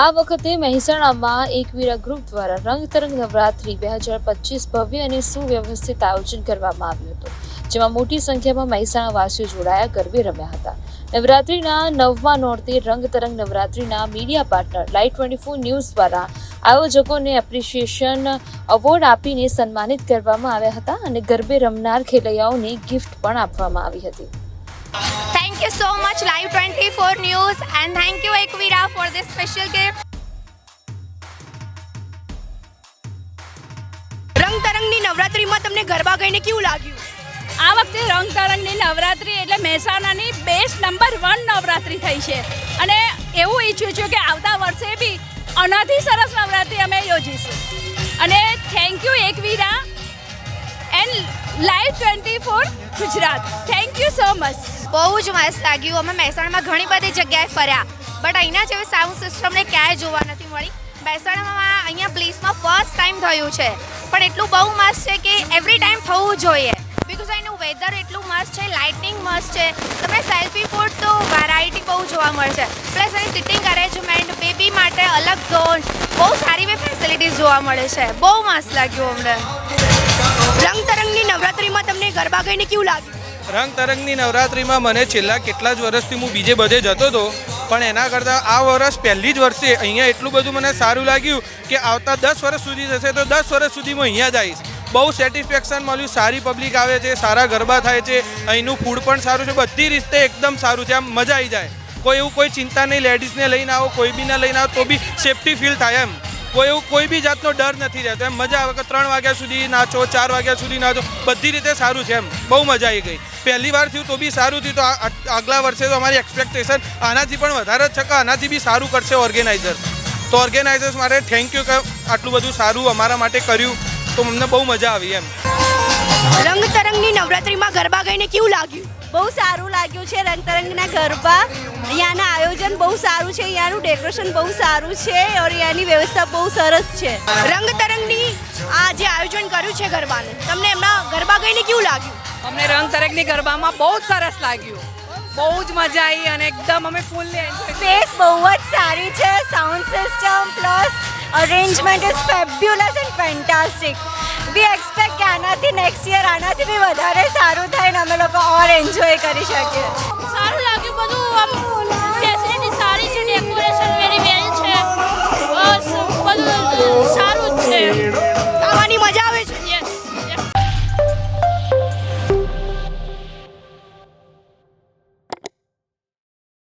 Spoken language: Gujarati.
આ વખતે મહેસાણામાં એકવીરા ગ્રુપ દ્વારા રંગતરંગ નવરાત્રી બે હજાર પચીસ ભવ્ય અને સુવ્યવસ્થિત આયોજન કરવામાં આવ્યું હતું, જેમાં મોટી સંખ્યામાં મહેસાણા વાસીઓ જોડાયા, ગરબે રમ્યા હતા. નવરાત્રીના નવમા નોરતે રંગતરંગ નવરાત્રીના media partner Live twenty four News દ્વારા આયોજકોને એપ્રિશિએશન એવોર્ડ આપીને સન્માનિત કરવામાં આવ્યા હતા અને ગરબે રમનાર ખેલૈયાઓને ગિફ્ટ પણ આપવામાં આવી હતી. Thank you so much, Live 24 News, and thank you, Equira for this special gift. રંગ તરંગની નવરાત્રીમાં તમને ગરબા ગઈને કેવું લાગ્યું? આ વખતે રંગ તરંગની નવરાત્રિ એટલે મહેસાણાની બેસ્ટ નંબર વન નવરાત્રિ થઈ છે. અને એવું ઈચ્છું છું કે આવતા વર્ષે બી આનાથી સરસ નવરાત્રી અમે યોજીશું. અને thank you Ekvira and Live twenty four Gujarat. Thank you so much બહુ જ મસ્ત લાગ્યું. અમે મહેસાણામાં ઘણી બધી જગ્યાએ ફર્યા. બટ અહીંના જેવી સાઉન્ડ સિસ્ટમને ક્યાંય જોવા નથી મળી. મહેસાણામાં અહીંયા પ્લેસમાં ફર્સ્ટ ટાઈમ થયું છે. પણ એટલું બહુ મસ્ત છે કે એવરી ટાઈમ થવું જોઈએ. બિકોઝ અહીંનું વેધર એટલું મસ્ત છે લાઇટિંગ મસ્ત છે. તમને સેલ્ફી ફૂડ તો વેરાયટી બહુ જોવા મળશે. પ્લસ અહીં સિટિંગ અરેન્જમેન્ટ બેબી માટે અલગ ઝોન બહુ સારી એવી ફેસિલિટીઝ જોવા મળે છે. બહુ મસ્ત લાગ્યું અમને. રંગ તરંગની નવરાત્રીમાં તમને ગરબા ગઈને કેવું લાગ્યું? રંગ તરંગની નવરાત્રિમાં મને છેલ્લા કેટલા જ વર્ષથી હું બીજે બધે જતો હતો, પણ એના કરતાં આ વર્ષ પહેલી જ વર્ષે અહીંયા એટલું બધું મને સારું લાગ્યું કે આવતા દસ વર્ષ સુધી જશે તો દસ વર્ષ સુધી હું અહીંયા જઈશ બહુ સેટિસ્ફેક્શન મળ્યું, સારી પબ્લિક આવે છે, સારા ગરબા થાય છે, અહીંનું ફૂડ પણ સારું છે, બધી રીતે એકદમ સારું છે, આમ મજા આવી જાય. કોઈ એવું કોઈ ચિંતા નહીં લેડીઝને લઈને આવો, કોઈ બીને લઈને આવો, તો બી સેફટી ફીલ થાય એમ. કોઈ એવું કોઈ બી જાતનો ડર નથી રહેતો. એમ મજા આવે કે ત્રણ વાગ્યા સુધી નાચો, ચાર વાગ્યા સુધી નાચો. બધી રીતે સારું છે એમ. બહુ મજા આવી ગઈ. પહેલી વાર થયું તો બી સારું થયું. તો આગલા વર્ષે તો અમારી એક્સપેક્ટેશન આનાથી પણ વધારે જ છે કે આનાથી બી સારું કરશે ઓર્ગેનાઇઝર તો ઓર્ગેનાઇઝર્સ માટે થેન્ક યુ કે આટલું બધું સારું અમારા માટે કર્યું. તો અમને બહુ મજા આવી એમ. રંગ તરંગની નવરાત્રીમાં ગરબા ગઈને કેવું લાગ્યું? બહુ સારું લાગ્યું છે રંગતરંગના ગરબા. અહીંયાના આયોજન બહુ સારું છે અહીંયાનું ડેકોરેશન બહુ સારું છે ઓર અહીંયાની વ્યવસ્થા બહુ સરસ છે. રંગ તરંગની આ જે આયોજન કર્યું છે ગરબાનું તમને એમના ગરબા ગઈને કેવું લાગ્યું? અમને રંગ તરંગની ગરબામાં બહુ જ સરસ લાગ્યું. બહુ જ મજા આવી અને એકદમ અમે ફૂલ સ્પેસ બહુ જ સારી છે sound system plus arrangement is fabulous and fantastic we expect આનાથી નેક્સ્ટ યર આનાથી બી વધારે સારું થાય ને અમે લોકો ઓર એન્જોય કરી શકીએ. સારું લાગ્યું બધું